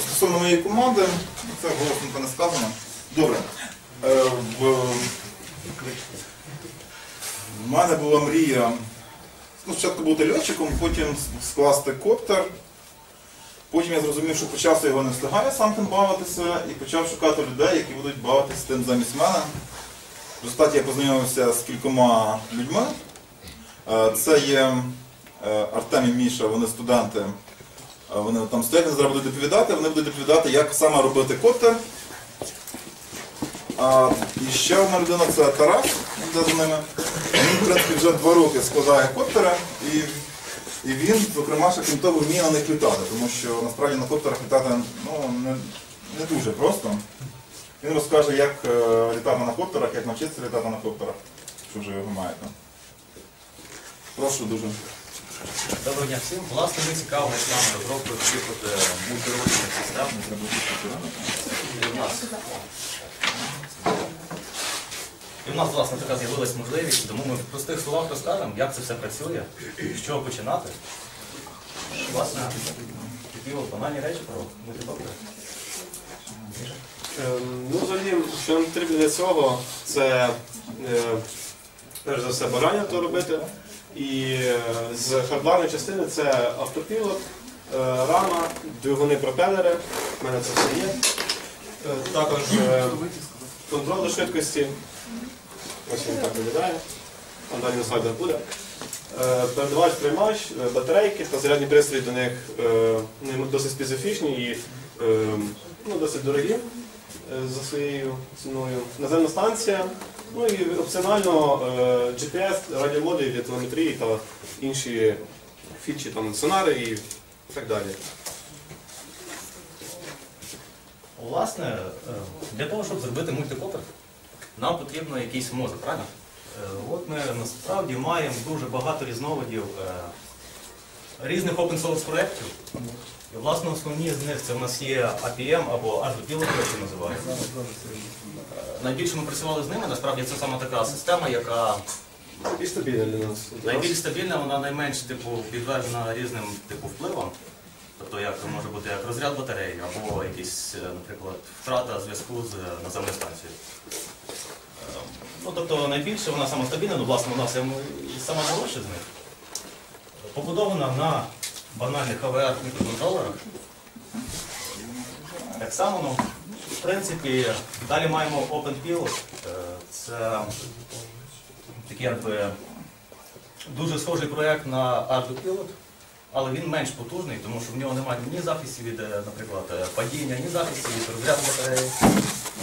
Стосовно моєї команди, це голосно не сказано. Добре. Е, в, в мене була мрія ну, спочатку бути льотчиком, потім скласти коптер. Потім я зрозумів, що по його не встигаю сам тим бавитися і почав шукати людей, які будуть бавитися тим замість мене. В результаті я познайомився з кількома людьми. Е, Це є е, Артем і Міша, вони студенти. Е, Вони там стоять, зараз будуть доповідати, вони будуть доповідати, як саме робити коптер. А, і ще одна людина це Тарас, де за ними. Він, в принципі, вже два роки складає коптери, і, і він, зокрема, ще крім того, вміє на них літати, тому що насправді на коптерах літати ну, не, не дуже просто. Він розкаже, як е, літати на коптерах, як навчитися літати на коптерах, що вже його маєте. Прошу дуже. Доброго дня всім. Власне, ми цікавимося нам розробкою таких от е, мультирозумних систем. І. І в нас, власне, така з'явилась можливість, тому ми в простих словах розкажемо, як це все працює, з чого починати. Власне, такі от банальні речі про мультикоптери. Ем, Ну, взагалі, що нам потрібно для цього, це е, перш за все бажання то робити. І е, з хардларної частини це автопілот, е, рама, двигуни пропелери. У мене це все є. Е, Також контроль швидкості. Ось він так виглядає. Там далі на слайдах буде. Передавач, приймач, батарейки та зарядні пристрої до них досить специфічні і ну, досить дорогі за своєю ціною. Наземна станція, ну і опціонально е, GPS, радіомоди телеметрії та інші фічі, там, сонари і так далі. Власне, е, для того, щоб зробити мультикоптер, нам потрібно якийсь мозок, правильно? Е, От ми насправді маємо дуже багато різновидів різних open source проєктів. І, власне, основні з них це в нас є APM або Agile що називається. Найбільше ми працювали з ними, насправді це саме така система, яка І стабільно для нас. найбільш стабільна, вона найменш типу, підтверджена різним типу, впливам. Тобто як може бути як розряд батареї або якісь, е, наприклад, втрата зв'язку з е, наземною станцією. Е, Ну, тобто найбільше вона сама стабільна, ну, власне, вона саме, і сама дорожча з них. Побудована на банальних AVR мікроконтролерах. Так само, ну, принципі, далі маємо OpenPilot. Е, Це такий якби дуже схожий проєкт на ArduPilot, але він менш потужний, тому що в нього немає ні захистів від, е, наприклад, е, падіння, ні захистів від розряду батареї.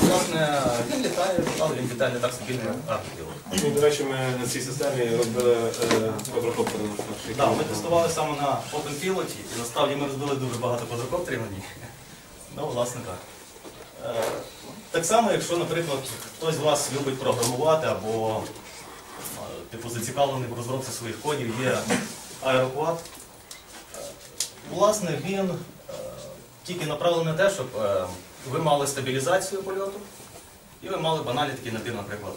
Власне, він літає, але він літає не так стабільно, як ArduPilot. Ну, до речі, ми на цій системі робили е, квадрокоптер наш. Так, ми тестували саме на OpenPilot, і насправді ми розбили дуже багато квадрокоптерів на ній. Ну, власне так. Е, Так само, якщо, наприклад, хтось з вас любить програмувати або е, типу, зацікавлений в розробці своїх кодів, є аероклад. Е, Власне, він тільки направлений на те, щоб ви мали стабілізацію польоту і ви мали банальний такий набір, наприклад,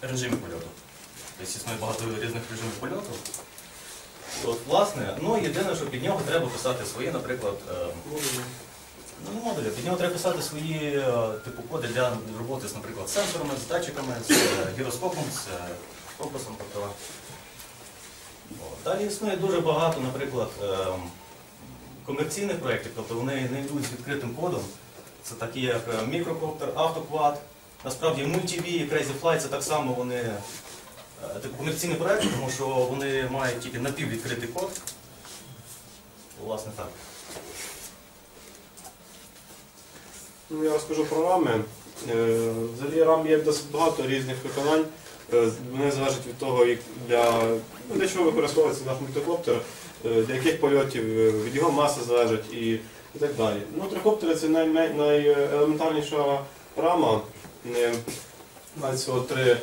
режимів польоту. Тобто існує багато різних режимів польоту. От, власне, ну єдине, що під нього треба писати свої, наприклад, ну, не модулі, під нього треба писати свої е, типу коди для роботи з, наприклад, сенсорами, з датчиками, з е, гіроскопом, з е, фокусом. Тобто. Далі існує дуже багато, наприклад, е, комерційних проєктів, тобто вони не йдуть з відкритим кодом. Це такі як е, мікрокоптер, автоквад. Насправді MultiV і Crazy Fly це так само вони е, типу, комерційні проєкти, тому що вони мають тільки напіввідкритий код. Власне так. Ну, я розкажу про рами. Е, Взагалі рам є досить багато різних виконань. Е, Вони залежать від того, для, ну, для чого використовується наш мультикоптер, е, для яких польотів, від його маси залежить і, і так далі. Ну, трикоптери це найме- найелементарніша рама. Мають всього три,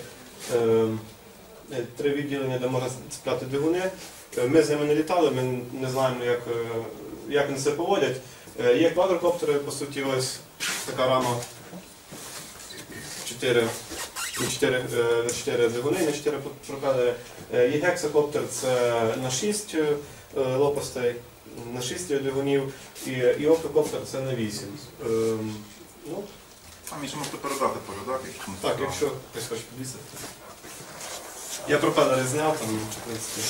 три відділення, де можна цепляти двигуни. Ми з ними не літали, ми не знаємо, як, як вони себе поводять. Є квадрокоптери, по суті, ось така рама. Чотири на 4, е, на 4 двигуни, на 4 пропелери. Е, Є гексакоптер, це на 6 е, лопастей, на 6 двигунів, і, і оптокоптер це на 8. Ем, Ну, А мені ще можете передати передати, якщо так, якщо хтось хоче підвісити. Я пропелери зняв, там, в принципі.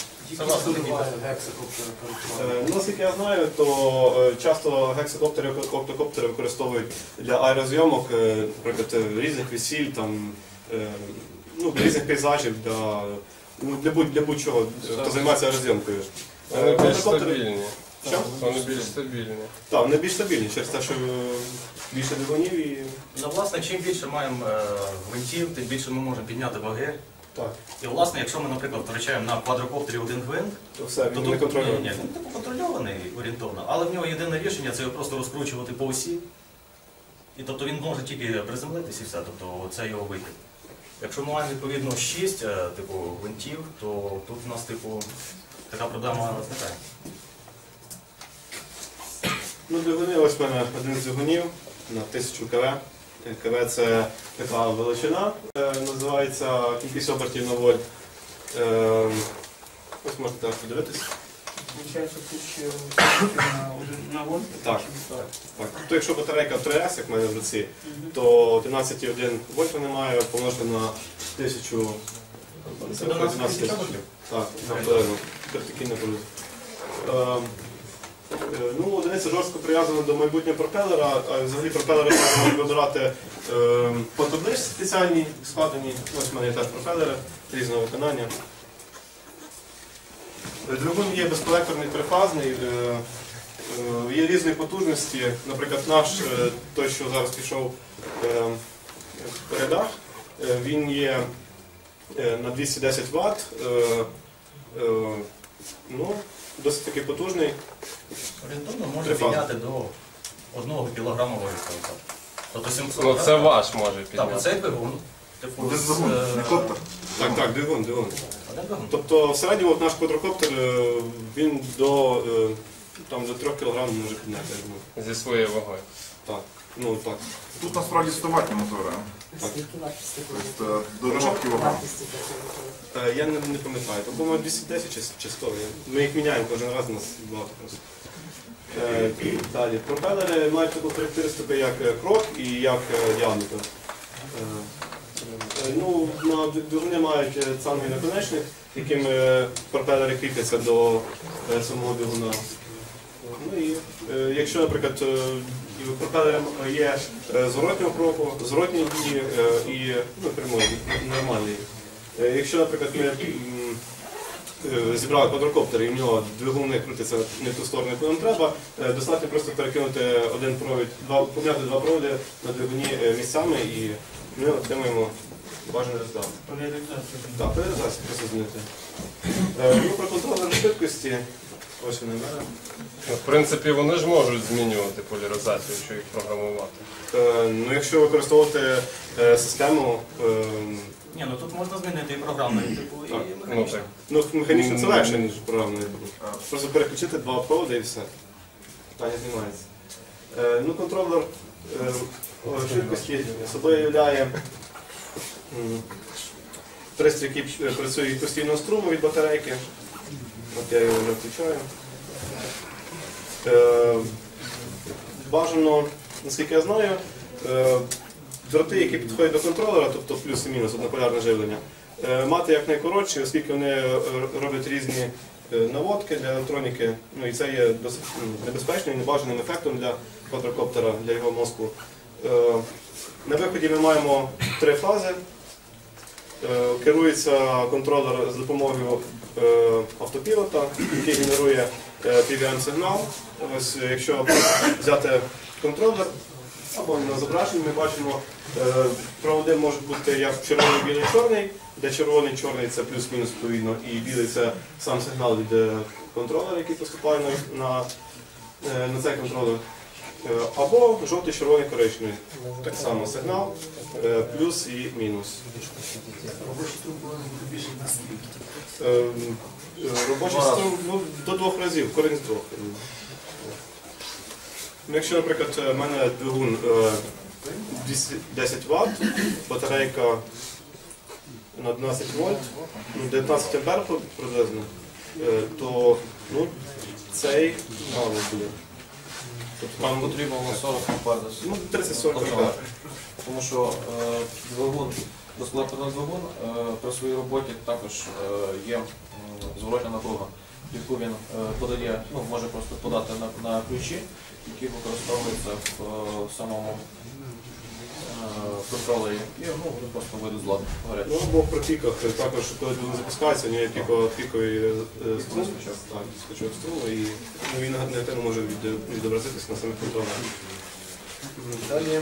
Е, Ну, наскільки я знаю, то е, часто гексакоптери і оптокоптери використовують для аерозйомок, е, наприклад, різних весіль, там, е, ну, різних пейзажів, для, ну, для, будь, для будь-чого, е, хто займається аерозйомкою. Вони більш стабільні. Що? Вони більш стабільні. Так, вони більш стабільні через те, що більше двигунів і. Ну, власне, чим більше маємо гвинтів, тим більше ми можемо підняти ваги. Так, І власне, якщо ми, наприклад, втрачаємо на квадрокоптері один гвинт, то все, він не ні, ні, він типу контрольований орієнтовно, але в нього єдине рішення це його просто розкручувати по осі. І тобто він може тільки приземлитись і все, тобто це його вихід. Якщо ми маємо відповідно 6 типу гвинтів, то тут у нас типу така проблема зникає. Ну, двигуни, ось в мене один з двигунів на 1000 КВ. КВ це така величина, е, називається кількість обертів на вольт. Е, Ось можете так подивитись. Получается, тысяча на, вольт? Так. Так. То якщо батарейка 3С, як в мене в руці, то 11,1 вольт вона має помножити на 1000 Це 12 11 тисяч. Так, на хвилину. Це такий наполюс. Ну, одиниця жорстко прив'язана до майбутнього пропелера, а взагалі пропелери можна вибирати е, по табличці спеціальній складені. Ось в мене є теж пропелери різного виконання. Е, Двигун є безколекторний трифазний, е, е, є різної потужності. Наприклад, наш, е, той, що зараз пішов е, в е, він є е, на 210 Вт. Е, е, ну, досить таки потужний. Орієнтовно може підняти до 1 кг вольта. Тобто 700 Ну це грам. ваш може Так, підняти. оцей двигун. Типу, Один з, двигун, е, не коптер. Так, так, двигун, двигун. Один двигун. Тобто в середньому от наш квадрокоптер е, він до, е, там, до 3 кг може підняти, я думаю. Зі своєю вагою. Так, ну так. Тут насправді 100 до 2 кг. Е, Я не, не пам'ятаю, то по-моєму 210 чи, чи 100. Я- Ми їх міняємо кожен раз, у нас багато просто. Е, далі. Пропелери мають таку характеристику, як е, крок і як е, діаметр. Е, е, ну, на двигуни мають е, цанговий наконечник, яким е, пропелери кріпляться до е, самого двигуна. Ну і е, якщо, наприклад, е, і є е, зворотнього кроку, зворотньої дії е, і ну, прямої, нормальної. Е, Якщо, наприклад, ми зібрали квадрокоптер і в нього двигун не крутиться не в ту сторону, яку нам треба, достатньо просто перекинути один провід, два, поміняти два проводи на двигуні місцями і ми отримаємо бажаний результат. Так, передача просто змінити. Ну, про контролер швидкості. Ось вони в мене. В принципі, вони ж можуть змінювати поляризацію, якщо їх програмувати. Е, Ну, якщо використовувати е, систему, е, Ні, ну тут можна змінити і програмний типу, і Ну механічний. так. ну, механічно це легше, ніж програмний. Просто переключити два проводи і все. Питання знімається. Е, Ну, контролер е, о, швидкості собою являє м, пристрій, який е, працює від постійного струму від батарейки. От я його вже включаю. Е, Бажано, наскільки я знаю, е, дроти, які підходять до контролера, тобто плюс і мінус однополярне живлення, е, мати якнайкоротші, оскільки вони роблять різні е, наводки для електроніки. Ну і це є досить небезпечним і небажаним ефектом для квадрокоптера, для його мозку. Е, На виході ми маємо три фази. Е, Керується контролер з допомогою автопілота, який генерує е, PWM-сигнал. Ось, е, якщо взяти контролер або на зображенні, ми бачимо, е, проводи можуть бути як червоний, білий, чорний, де червоний, чорний це плюс-мінус відповідно, і білий це сам сигнал від е, контролера, який поступає на, на, е, на цей контролер. Е, Або жовтий, червоний, коричневий. Так само сигнал, е, плюс і мінус. Е, е, Робочий струм ну, до двох разів, корінь з двох. Ну, Якщо, наприклад, в мене двигун е, 210 Вт, батарейка на 12 вольт, ну, 19 ампер приблизно, е, то ну, цей мало буде. Тобто там потрібно 40 ампер ну, 30-40 ампер. Тому що е, двигун, безклепаний двигун е, при своїй роботі також е, є зворотня напруга, яку він е, подає, ну, може просто подати на, на ключі, які використовуються в е, самому е. І ну, вони просто вийдуть з ладу. Ну або при піках також, коли він запускається, у нього піко, піковий струм, так, скачок струму, і ну, він негативно може від- відобразитися на самих контролерах. М, Далі.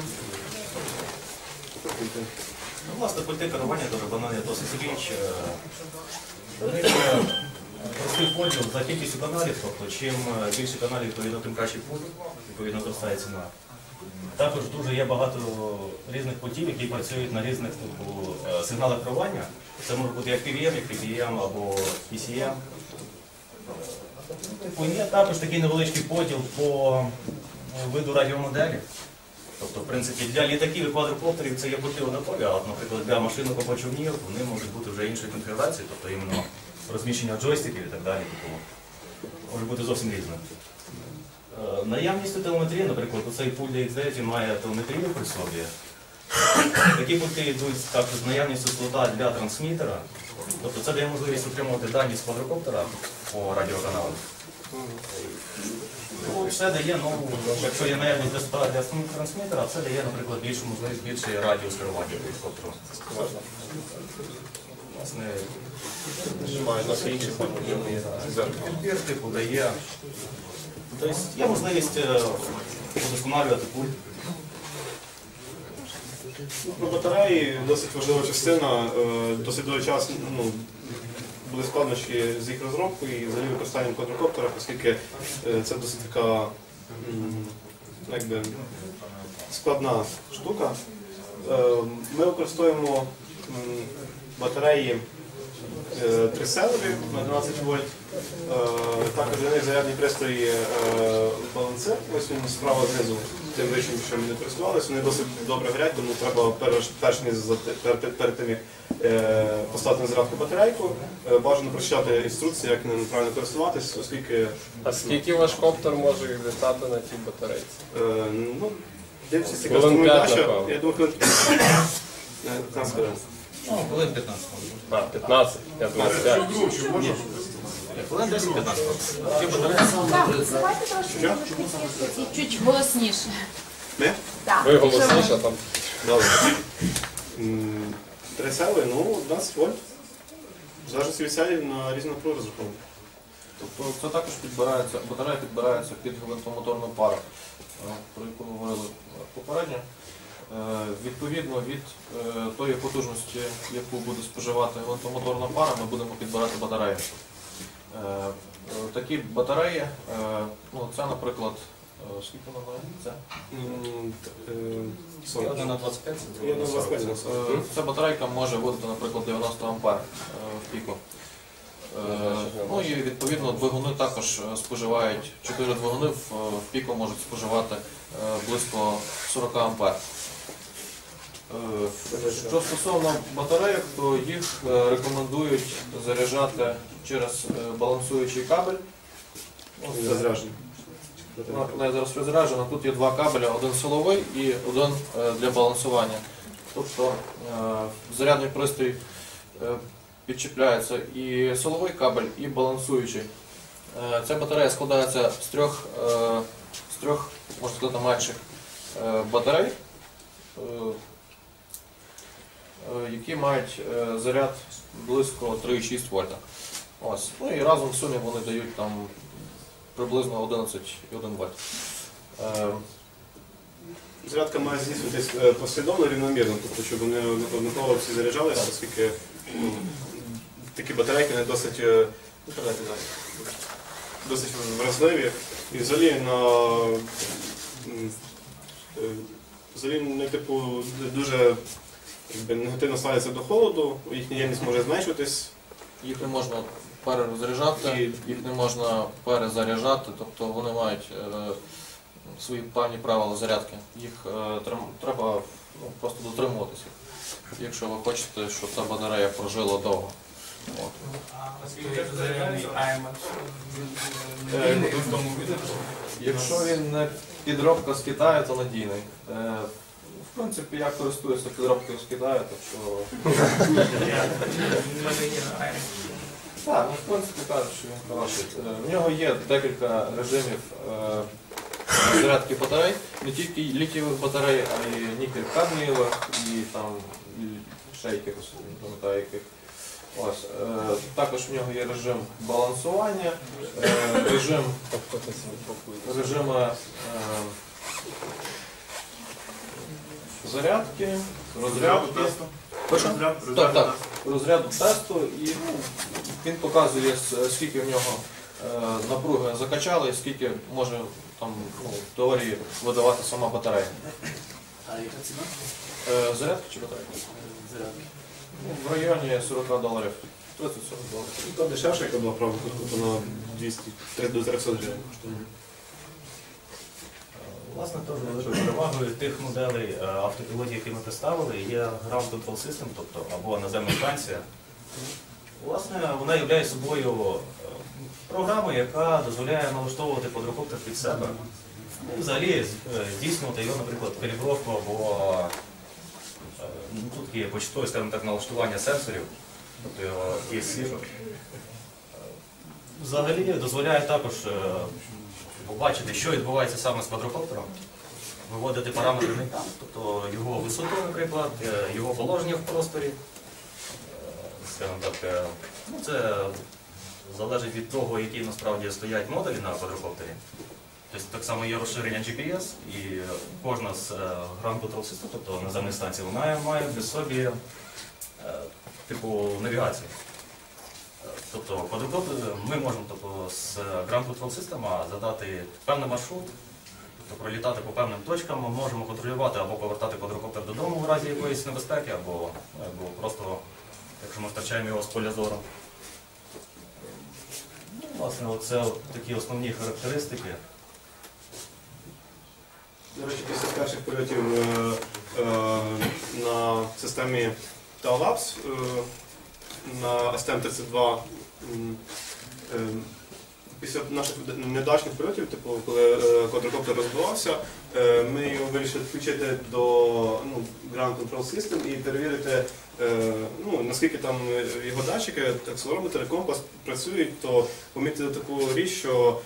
Ну, власне, пульти керування до виконання досить річ. е, е, простий поділ за кількістю каналів, тобто чим е, більше каналів, відповідно, тим кращий пульт, відповідно, зростає ціна. Також дуже є багато різних пультів, які працюють на різних типу, сигналах керування. Це може бути як PVM, як PPM або PCM. Типу, є також такий невеличкий поділ по виду радіомоделі. Тобто, в принципі, для літаків і квадрокоптерів це є пульти однакові, а наприклад, для машинок або човнів вони можуть бути вже іншої конфігурації, тобто іменно розміщення джойстиків і так далі, типу, може бути зовсім різним. Е, Наявністю телеметрії, наприклад, цей пульт DX9 має телеметрію при собі. Такі пульти йдуть також з наявністю слота для трансмітера. Тобто це дає можливість отримувати дані з квадрокоптера по радіоканалу. Ну, Все дає, ну, якщо є наявність для для трансмітера, це дає, наприклад, більшу можливість більший радіус керування гелікоптером. Власне, Немає, у нас інші форми. Типу дає. Тобто є можливість е, удосконалювати пульт. Ну, Про батареї досить важлива частина. Е, Досить довгий час ну, були складнощі з їх розробкою і взагалі використанням квадрокоптера, оскільки е, це досить така якби, складна штука. Е, Ми використовуємо батареї триселові на 12 вольт. Е, Також для них зарядні пристрої е, балансир, ось він справа знизу, тим вищим, що ми не користувалися, вони досить добре горять, тому треба перш, ніж перед, тим, як е, поставити на зарядку батарейку, е, бажано прочитати інструкції, як ним правильно користуватись, оскільки А скільки ваш коптер може літати на тій батарейці? е, ну, дивлюся, яка я думаю, хвилин 15 хвилин. Ну, хвилин 15. А, 15, я думаю, 5. Хвилин 10-15. Ті батареї Так, давайте трошки чуть голосніше. Ви голосніше, а там Добре. Ну, 12 вольт. В залежності від селі на різну розраховано. Тобто це також підбирається, батарея підбирається під гвинтомоторну пару, е, про яку ми говорили попередньо. Е, Відповідно від е, тої потужності, яку буде споживати гвинтомоторна пара, ми будемо підбирати батареї. Е, Такі батареї, ну це, наприклад, скільки вона має? Це? М, т- 40. Одна на 25, Я друга на на 25 40. на 40. Е, Ця батарейка може видати, наприклад, 90 ампер в піку. Ну і відповідно двигуни також споживають, 4 двигуни в, піку можуть споживати близько 40 ампер. Е, Що стосовно батарейок, то їх е, рекомендують заряджати через е, балансуючий кабель. Вона вона зараз розряджена. Тут є два кабеля, один силовий і один для балансування. Тобто зарядний пристрій підчіпляється і силовий кабель, і балансуючий. Ця батарея складається з трьох, з трьох можна сказати, менших батарей, які мають е, заряд близько 3,6 вольта. Ось. Ну і разом в сумі вони дають там приблизно 11,1 вольт. Е, Зарядка має здійснюватись е, послідовно рівномірно, тобто, щоб вони однаково всі заряджалися, оскільки ну, такі батарейки не досить, е, ну, досить вразливі. І взагалі на м, е, взагалі вони типу дуже якби, негативно ставляться до холоду, їхня ємність може зменшуватись. Їх не можна перерозряджати, їх не можна перезаряджати, тобто вони мають е, свої певні правила зарядки. Їх е, треба ну, просто дотримуватися. якщо ви хочете, щоб ця батарея прожила довго. От. Е, Якщо він не підробка з Китаю, то надійний. Е, В принципі, я користуюся підробкою з Китаю, так що. Так, ну в принципі кажуть, що він хороший. Е, В нього є декілька режимів е, зарядки батарей, не тільки літієвих батарей, а й нікель кадмієвих і там і ще якихось, не пам'ятаю яких. Ось, е, також в нього є режим балансування, е, режим, режими е, зарядки. Прошу? Так, так, розряду тесту і ну, він показує, с- скільки в нього е, напруги закачали і скільки може там, ну, в теорії видавати сама батарея. А яка ціна? Е, зарядка чи батарейка? Зарядки. Ну, в районі 40 доларів. 30-40 доларів. Та дешевша, яка була правда, вона 200 до 300 гривень коштує. Власне, теж перевагою тих моделей е, автопілотів, які ми представили, є Ground Control System, тобто або наземна станція. Власне, вона є собою е, програмою, яка дозволяє налаштовувати квадрокоптер під себе. Ну, І взагалі е, здійснювати його, наприклад, калібровку або ну, тут є почтове, скажімо так, налаштування сенсорів, тобто його ESC. Е, Взагалі дозволяє також побачити, що відбувається саме з квадрокоптером, виводити параметри екран, тобто його висоту, наприклад, е, його положення в просторі. Е, так, е, ну, це залежить від того, які насправді стоять модулі на квадрокоптері. Тобто так само є розширення GPS, і кожна з Ground Control System, тобто наземних станцій, вона має в собі типу навігації. Тобто ми можемо тобто, з Ground Control System задати певний маршрут, тобто пролітати по певним точкам, ми можемо контролювати або повертати квадрокоптер додому в разі якоїсь небезпеки, або, або просто, якщо ми втрачаємо його з поля зору. Ну, власне, от такі основні характеристики. До речі, після перших польотів е, е, на системі Taolabs е, на STM-32 м, е, після наших недачних польотів, типу, коли е, квадрокоптер розбивався, е, ми його вирішили включити до ну, Ground Control System і перевірити, е, ну, наскільки там його датчики, акселерометри, компас працюють, то помітили таку річ, що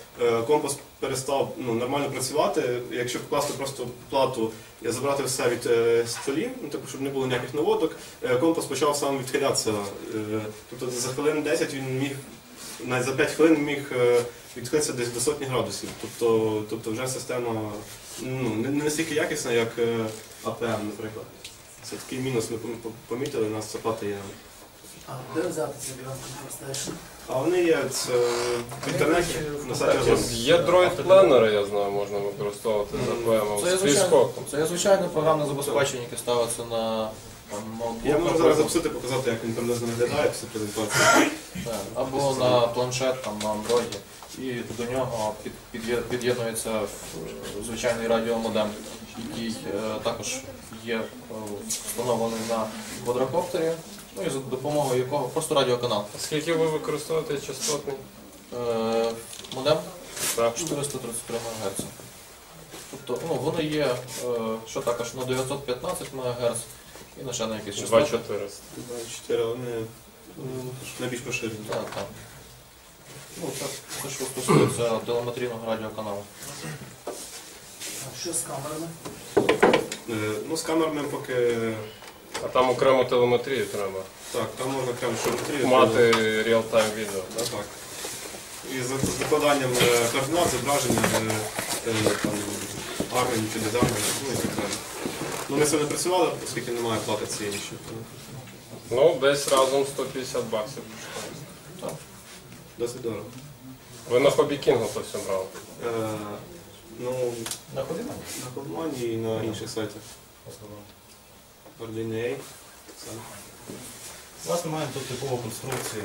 компас перестав ну, нормально працювати. Якщо вкласти просто плату і забрати все від столів, ну, типу, щоб не було ніяких наводок, компас почав сам відхилятися. Тобто за хвилин 10 він міг, навіть за 5 хвилин міг е, відхилитися десь до сотні градусів. Тобто, тобто вже система ну, не, не настільки якісна, як е, АПМ, наприклад. Це такий мінус ми помітили, у нас плата є. А де взяти цей Grand А вони є це, в інтернеті на сайті Озон. Є дроїд-пленери, я знаю, можна використовувати за ПМ Це є звичайно, це є звичайне програмне забезпечення, яке ставиться на Я можу зараз запустити, показати, як він приблизно виглядає після презентації. Так, Або на планшет там, на андроїді. І до нього під'єднується е, звичайний радіомодем, який е, також є е, встановлений на квадрокоптері, ну і за допомогою якого просто радіоканал. Скільки ви використовуєте частотний? Е, модем 433 МГц. Тобто ну, вони є, е, що також на 915 МГц і на ще на якісь частоти. 2400. 24, вони м, найбільш поширені. Так, так. Ну, це, це що стосується телеметрійного радіоканалу. А що з камерами? Е, Ну, з камерами поки А там окрему телеметрію треба. так, там можна що внутрі. Мати реал-тайм відео. так? Так. І з з закладанням е, координат, зображення, е, е, там, армії, чи дизайну, ну і так далі. Ну, ми це не працювали, оскільки немає плати цієї ще. Ну, десь разом 150 баксів. Так. Досить дорого. Ви на хобі кінгу то все брали. Е, Ну, На ходимо? на Ходмані і на інших сайтах. Все. Власне, маємо тут типову конструкцію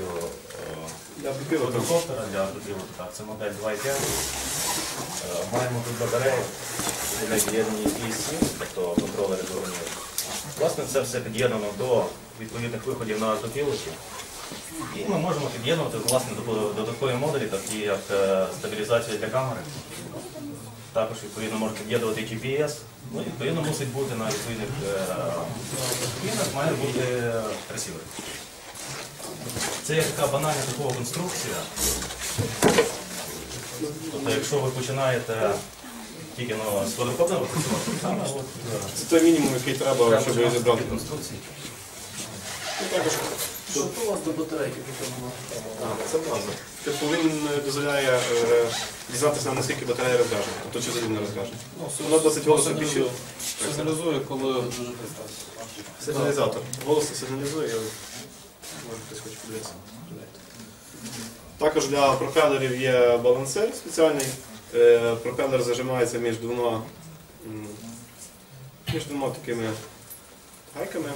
е, Я б квадрокоптера для автопілоту. Так, це модель 2.5. Е, Маємо тут батарею, де єдні ESC, тобто контролери двигунів. Власне, це все під'єднано до відповідних виходів на автопілоті. І ми можемо під'єднувати власне до додаткові модулі, такі як е, стабілізація для камери. Також відповідно можна під'єднувати GPS. Ну і відповідно мусить бути на відповідних е, має бути ресівер. Це є така банальна такова конструкція. Тобто, якщо ви починаєте тільки ну, з квадрокоптером працювати, саме от, е, Це той мінімум, який треба, щоб починати зібрати. конструкції. Ну, також Що то у вас до батарейки? А, це база. Типу він е, дозволяє е, дізнатися, наскільки батарея розряджена, тобто чи взагалі не розряджена. Воно досить голосно пішить. Сигналізує, коли Сигналізатор. Голосно сигналізує, але може хтось хоче подивитися. Також для пропелерів є балансир спеціальний. Е, Пропелер зажимається між двома, між двома такими гайками.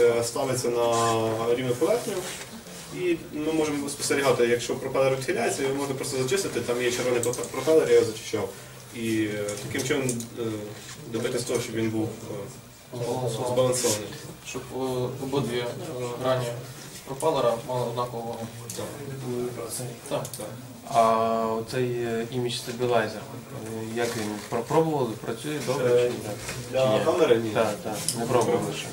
Е, Ставиться на рівну поверхню. І ми можемо спостерігати, якщо пропелер відхиляється, його можна просто зачистити, там є червоний пропе- пропелер, я його зачищав. І е, таким чином добитися того, щоб він був збалансований. щоб обидві грані пропелера мали вагу. Так. А оцей е, імідж стабілайзер, е, як він Про- пробували? Працює добре чи ні? Для ні? камери ні. Так, так, не пробували ще.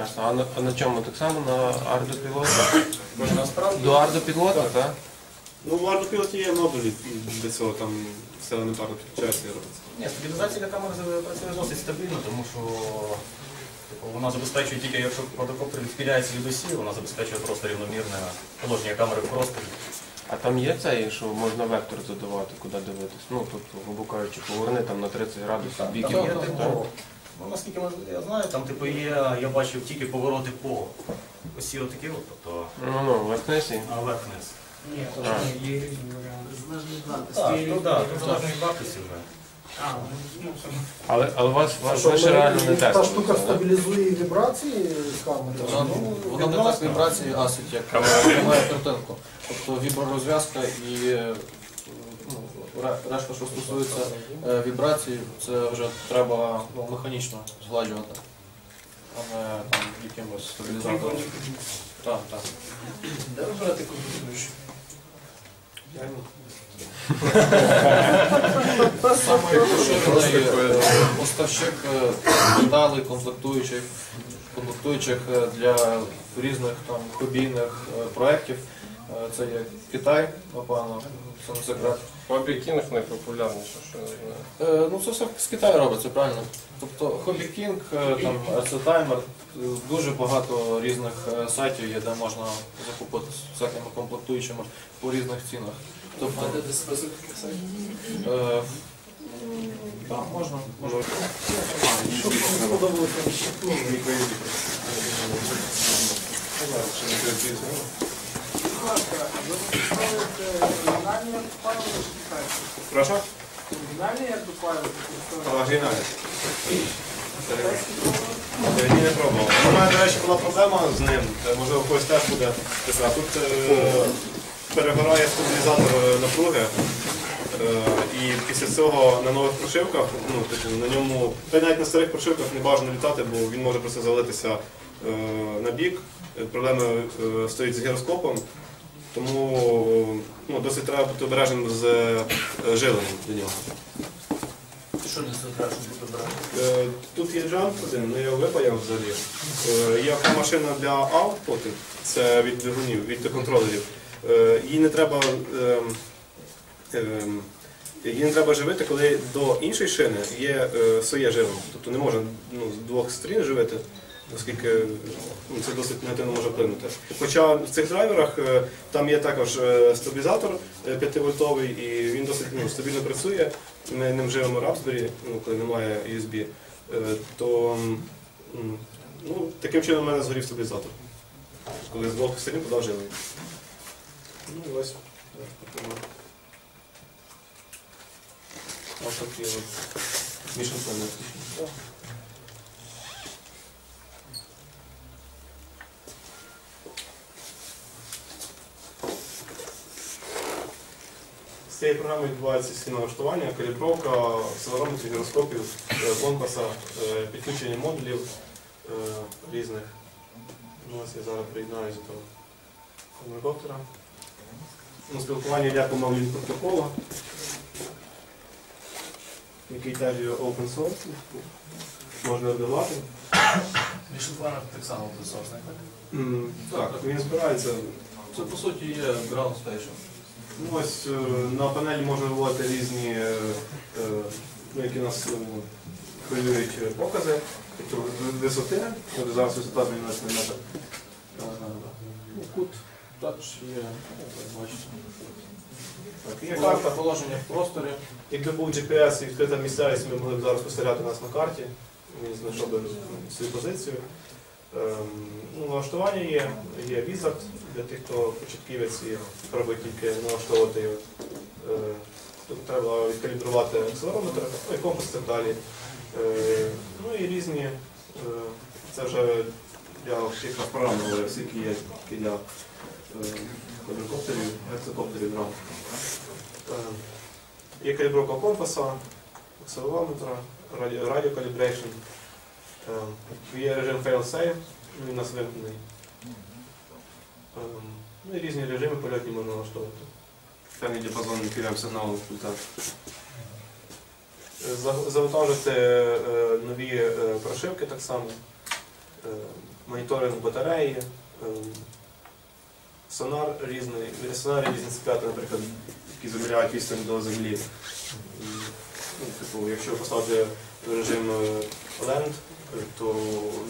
Ясно. А на, а на чому? Так само на ардопілота? До ардопілота, так? Ну, в ардопілоті є модулі для цього, там все елементарно підключається і робиться. Ні, стабілізація для камери працює досить стабільно, тому що типу, вона забезпечує тільки, якщо квадрокоптер відхиляється від осі, вона забезпечує просто рівномірне положення камери в просторі. А там є цей, що можна вектор задавати, куди дивитись? Ну, тобто, грубо кажучи, поверни там на 30 градусів бік і Там є, типу, ну, наскільки мож- я знаю, там типу є, я бачив тільки повороти по осі отакі, от, тобто Ну, ну, вверх-вниз і- а вверх-вниз. Ні, є різні варіанти. Залежно від вартості. Так, ну так, тут вартості вже. А, ну, все. Але, але вас, вас Що, ще реально не Та тестили. штука стабілізує вібрації камери. Вона, вона не так вібрації асить, як тримає картинку. Тобто вібророзв'язка і е, ну, ре- решта, що стосується е, вібрацій, це вже треба ну, механічно згладжувати, а не там якимось стабілізатором. Так, так. Де ви берете комп'ютер? Саме поширений поставщик е, деталей, комплектуючих, комплектуючих е, для різних там хобійних е, проєктів. Це є Китай, напевно, це не секрет. Хобі кінг найпопулярніше, що я знаю. Ну це все з Китаю робиться, правильно. Тобто Hobby King, е, там RC Timer, е, дуже багато різних сайтів є, де можна закупити всякими комплектуючими по різних цінах. Тобто, десь список е, так, можна, можна. Що подобалося? Оригінальні? Прошу? Оригінальні як до використовуєте? Оригіналі. Я не пробував. У мене, до речі, була проблема з ним. Е, Можливо, когось теж буде така. Тут е, перегорає стабілізатор е, напруги. Е, І після цього на нових прошивках, ну, типу, на ньому, та й навіть на старих прошивках не бажано літати, бо він може просто завалитися е, на бік. Е, Проблеми е, стоїть з гіроскопом, тому ну, досить треба бути обережним з е, живленням до нього. Що не треба, бути? Е, Тут є джамп один, ну я випаяв взагалі. Е, Є машина для аутпуту, це від двигунів, від контролерів. Е, Її не треба. ем, ем, Її не треба живити, коли до іншої шини є е, своє живлення. Тобто не можна ну, з двох сторін живити, оскільки ну, це досить негативно може вплинути. Хоча в цих драйверах е, там є також е, стабілізатор 5-вольтовий, і він досить ну, стабільно працює. Ми ним живемо Raspberry, ну, коли немає USB, е, то ну, таким чином у мене згорів стабілізатор. Коли з двох сторін подав живлення. Ну, ось. Ось такі от мішанці не цієї програми відбувається всі налаштування, калібровка, акселерометрів, гіроскопів, е, компаса, е, підключення модулів е, різних. Ну, ось я зараз приєднаюся до квадрокоптера. Ну, спілкування по мовлінь протоколу, який теж є open source. Можна. Більше планах так само open так? М, Так, він збирається. Це по суті є ground station. Ну, ось е, на панелі можна виводити різні, е, е, ну, які нас е, хвилюють е, покази, тобто висоти, от зараз висота змінилася на метр. Ну, також є, як бачите. Є Є карта. положення в просторі. Якби був GPS і відкрита місцевість, ми могли б зараз спостерігати нас на карті. Він знайшов би свою позицію. Ем, ну, налаштування є, є Wizard для тих, хто початківець і пробує тільки налаштовувати його. Е, Тут треба відкалібрувати акселерометр, ну і компас і так далі. Е, ну і різні, е, це вже я якраз програмно говорив, скільки є для квадрокоптерів, гексакоптерів дрон. Е, Є калібровка компаса, акселерометра, раді- радіокалібрейшн. Е, Є режим fail-safe, він у нас вимкнений. Е, Ну і різні режими польотні можна налаштовувати. Певний діапазон пірям сигналу пульта. Завантажити нові прошивки так само, моніторинг батареї, сонар різний, сонарі різні цепляти, наприклад, які заміряють відстань до землі. Ну, типу, якщо поставити режим Land, е, то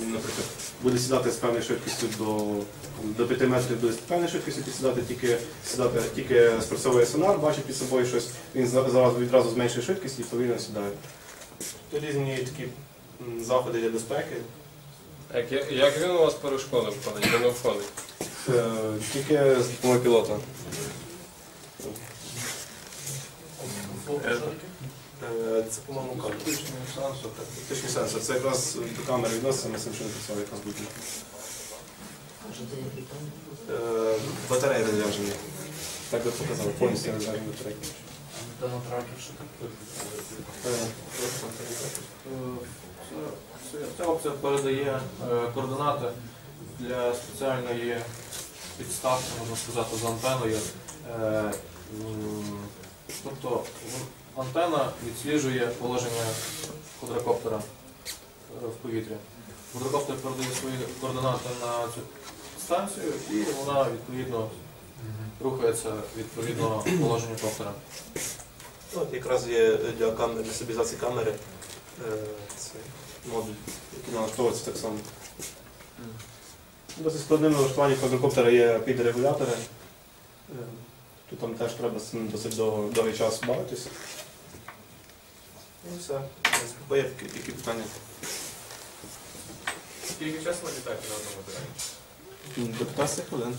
він, наприклад, буде сідати з певною швидкістю до, до 5 метрів до певної швидкості, підсідати тільки сідати, тільки спрацьовує сонар, бачить під собою щось, він зараз відразу зменшує швидкість і повільно сідає. То різні такі заходи для безпеки. Як, як він у вас перешкоди входить? Де не входить? Е, Тільки з допомогою пілота. Е, Це, по-моєму, камера. Оптичний сенсор. Це якраз до камери відноситься, ми з цим ще не працювали, якраз буде. Батареї розряджені. Так би показали, повністю розряджені батареї. Е, Ця опція передає координати для спеціальної підставки, можна сказати, з антеною. Е, Тобто антена відсліджує положення квадрокоптера е, в повітрі. Квадрокоптер передає свої координати на цю станцію і вона відповідно рухається відповідно положенню коптера. Ну, От якраз є для камери, для стабілізації камери цей модуль, який налаштовується так само. Досить складним налаштуванням квадрокоптера є підрегулятори. Е, Тут там теж треба з цим досить довго, довгий час бавитися. І все. Бо є такі, такі питання? Скільки часу літаєте на одному До 15 хвилин.